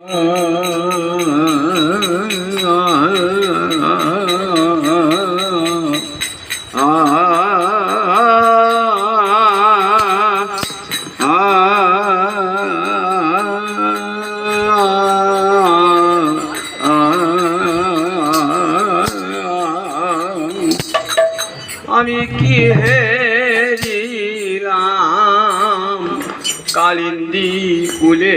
আমি কি হেরিলাম? কালিন্দি কুলে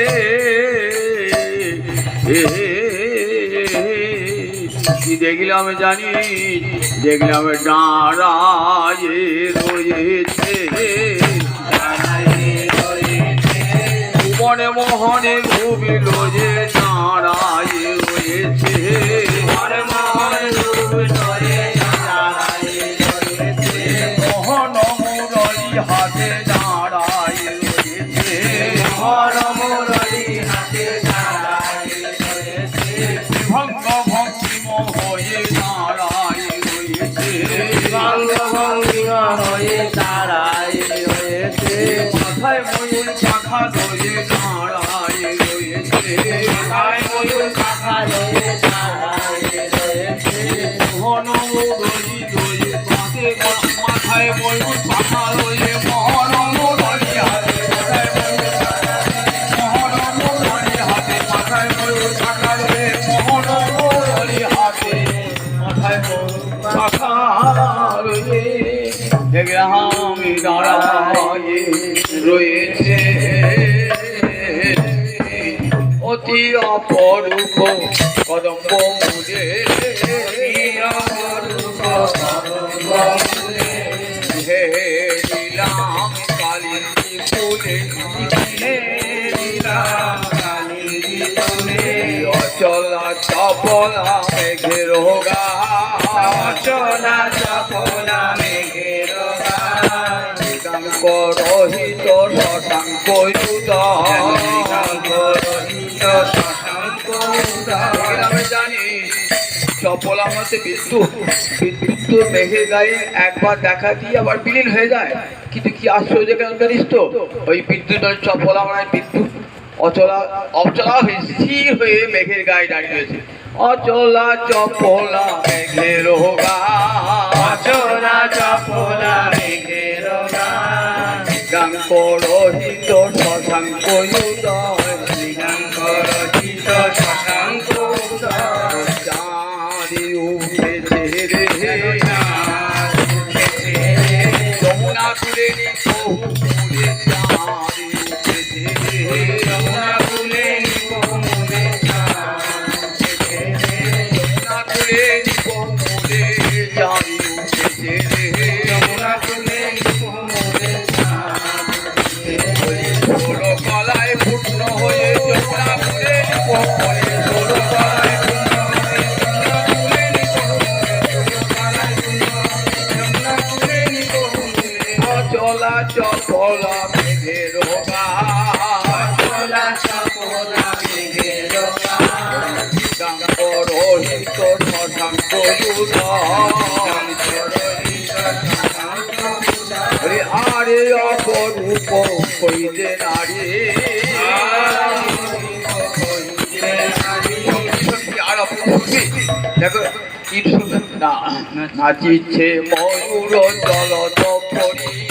দেখলাম জানি দেখলাম ডাঁড়ায় রয়েছে। মনে মোহনে ঘুমিল যে দাঁড়ায় রয়েছে। মোহন মুরলি ধরে কাঁধে মাথায় ময়ূর হাতে মাথায় ময়ূর পাখা ধরে মোহন মুরলি হাতে মাথায় ময়ূর পাখা রয়েছে অতি অপরূপ কদম্ব মুদে চপলা মেঘের হোগা অচলা চপলা মেঘের রহিত শশাঙ্ক জানি চপলা মতে বিদ্যুৎ বিদ্যুৎ তো মেঘের গায়ে একবার দেখা দিয়ে আবার বিলীন হয়ে যায়। কিন্তু কি আশ্চর্য কেন জানিস তো। ওই বিদ্যুৎ চপলা মানে বিদ্যুৎ। অচলা অচলা হয়ে স্থির হয়ে মেঘের গায়ে দাঁড়িয়ে রয়েছে। অচলা চপলা মেঘের অচলা চপলা মেঘের গান রহিত শশাঙ্ক আরে অপরূপ কইতে নারী। দেখো কি সুন্দর না নাচিছে ময়ূর জলদ পরি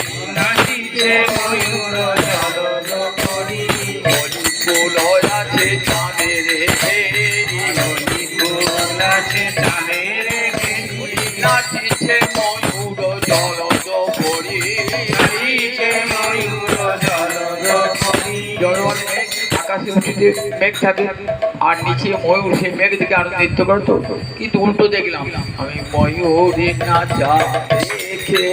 উঁচুতে মেঘ আর নিচে ময়ূর সেই মেঘ থেকে আরও নৃত্য করতো কিন্তু উল্টো দেখলাম আমি ময়ূরে নাচা দেখে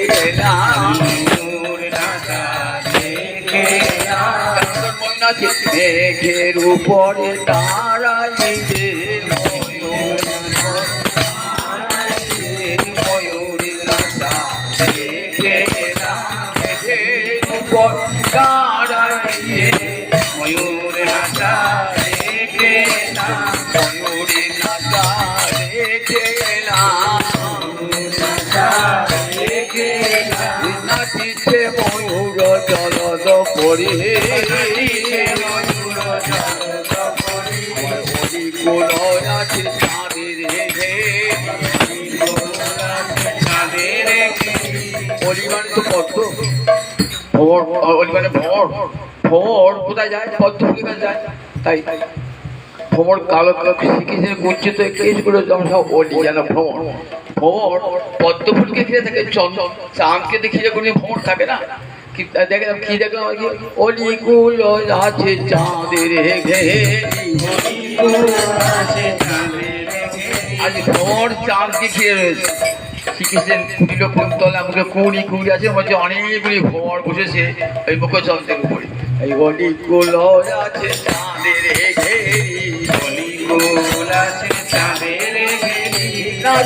মেঘের উপরে তারা নিজে নাচিছে তো পদ্ম ভোর অলিবানে ভোর ভোর কোথায় যায়? পদ্ম ফুলের যায়। তাই ভ্রমণ কালো কালো শিখেছে গুঞ্চিত কেস করে আমরা সব অলি যেন ভ্রমণ ভ্রমণ পদ্ম ফুলকে ঘিরে থাকে চন্দন চাঁদকে দেখিয়ে কোনো ভ্রমণ থাকে না দেখলাম, কি দেখলাম আর কি? অলিগুলো আছে চাঁদের আজ ভ্রমণ চাঁদকে ঘিরে রয়েছে। শ্রীকৃষ্ণের কুটিল কুন্তলা মুখে কুড়ি কুড়ি আছে, মধ্যে অনেকগুলি ভ্রমণ বসেছে ওই মুখচন্দ্রের উপরে। এই অলিগুলো আছে চাঁদের ঘেরি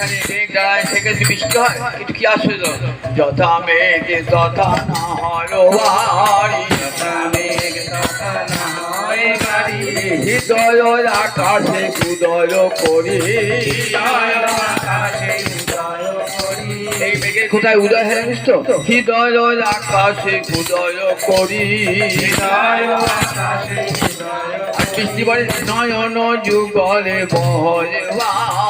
দাঁড়ায় সেখানে বৃষ্টি হয় কিন্তু কি আশ্চর্য? যথা মেঘে তথা নাহর বাড়ি। হৃদয় আকাশে উদয় করি। এই মেঘের কোথায় উদয় হয় জানিস তো? হৃদয় আকাশে উদয় করি। আর বৃষ্টি পড়ে নয়ন যুগলে বহরে নয়ন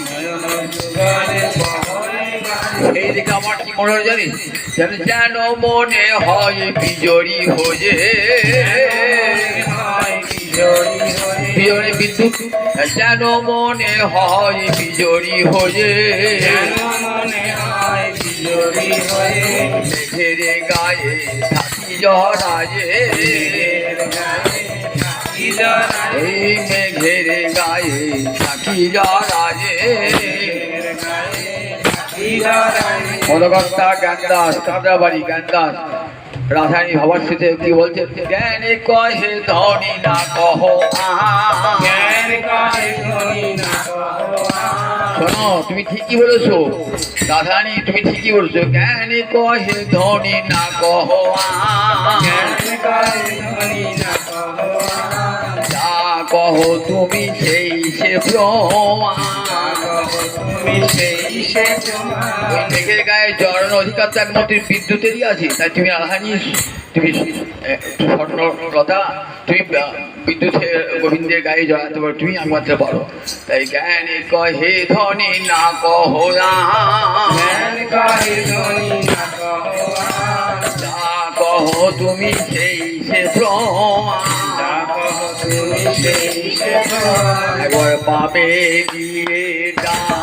আমার কি মনে হয় জানিস যেন যেন মনে হয় বিজড়ি হয়ে বিজড়ি বিদ্যুৎ যেন মনে হয় বিজড়ি হয়ে মেঘের গায়ে থাকি জড়ায়ে এই মেঘের গায়ে থাকি জড়ায়ে মদকর্তা জ্ঞানদাস কাঁদাবাড়ি জ্ঞানদাস। রাসায়নিক ভাবার সাথে কি বলছে জ্ঞানে কহে ধনী না কহ। শোনো তুমি ঠিকই বলেছ। রাধারানী তুমি ঠিকই বলেছ। জ্ঞানে কহে ধনী না কহ। যা কহ তুমি সেই সে প্রমাণ। মেঘের গায়ে জড়ানো অধিকার তো একমাত্র বিদ্যুতেরই আছে। তাই তুমি রাধারানী তুমি স্বর্ণলতা তুমি বিদ্যুতের গোবিন্দের গায়ে জড়াতে পারো তুমি একমাত্র পারো। তাই জ্ঞানী কহে ধনী না কহ না যা কহ তুমি সেই সে একবার পাবে গিয়ে দাঁড়া